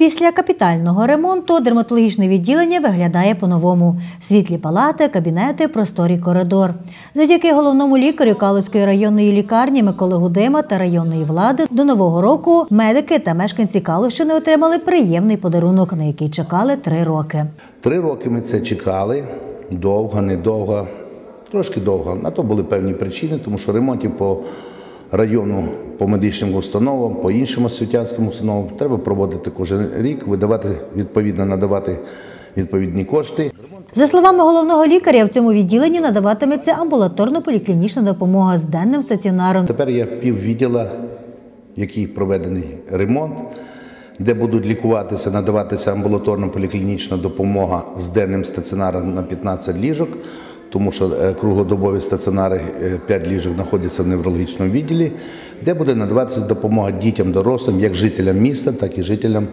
Після капітального ремонту дерматологічне відділення виглядає по-новому: світлі палати, кабінети, просторий коридор. Завдяки головному лікарю Калуської районної лікарні Миколи Гудима та районної влади до нового року медики та мешканці Калущини отримали приємний подарунок, на який чекали три роки. Три роки ми це чекали, довго, недовго, трошки довго. На то були певні причини, тому що ремонтів по району, по медичним установам, по іншим освітянським установам треба проводити кожен рік, видавати відповідно надавати відповідні кошти. За словами головного лікаря, в цьому відділенні надаватиметься амбулаторно-поліклінічна допомога з денним стаціонаром. Тепер є піввідділа, який проведений ремонт, де будуть лікуватися, надаватися амбулаторно-поліклінічна допомога з денним стаціонаром на 15 ліжок, тому що е, круглодобові стаціонари 5 ліжок знаходяться в неврологічному відділі, де буде надаватися допомога дітям, дорослим, як жителям міста, так і жителям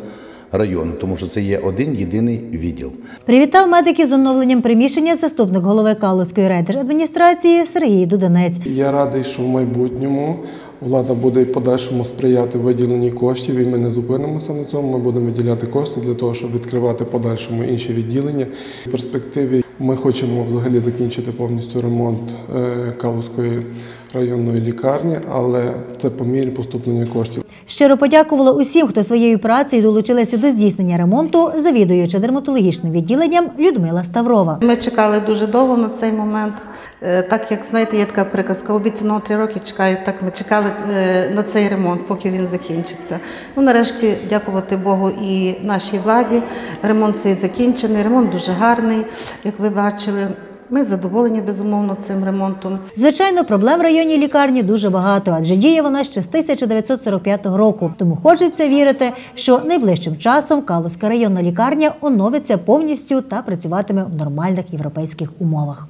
району, тому що це є один єдиний відділ. Привітав медиків з оновленням приміщення заступник голови Калуської райдержадміністрації Сергій Дуденець. Я радий, що в майбутньому влада буде і подальшому сприяти виділенні коштів, і ми не зупинимося на цьому. Ми будемо виділяти кошти для того, щоб відкривати подальшому інші відділення. В перспективі ми хочемо взагалі закінчити повністю ремонт е, Калузької районної лікарні, але це по мірі поступлення коштів. Щиро подякувала усім, хто своєю працею долучилися до здійснення ремонту, завідуючи дерматологічним відділенням Людмила Ставрова. Ми чекали дуже довго на цей момент. Е, Так як знаєте, є така приказка, обіцяно три роки чекають. Так ми чекали е, на цей ремонт, поки він закінчиться. Ну нарешті, дякувати Богу і нашій владі. Ремонт цей закінчений. Ремонт дуже гарний, як ви бачили. Ми задоволені безумовно цим ремонтом. Звичайно, проблем в районній лікарні дуже багато, адже діє вона ще з 1945 року. Тому хочеться вірити, що найближчим часом Калузька районна лікарня оновиться повністю та працюватиме в нормальних європейських умовах.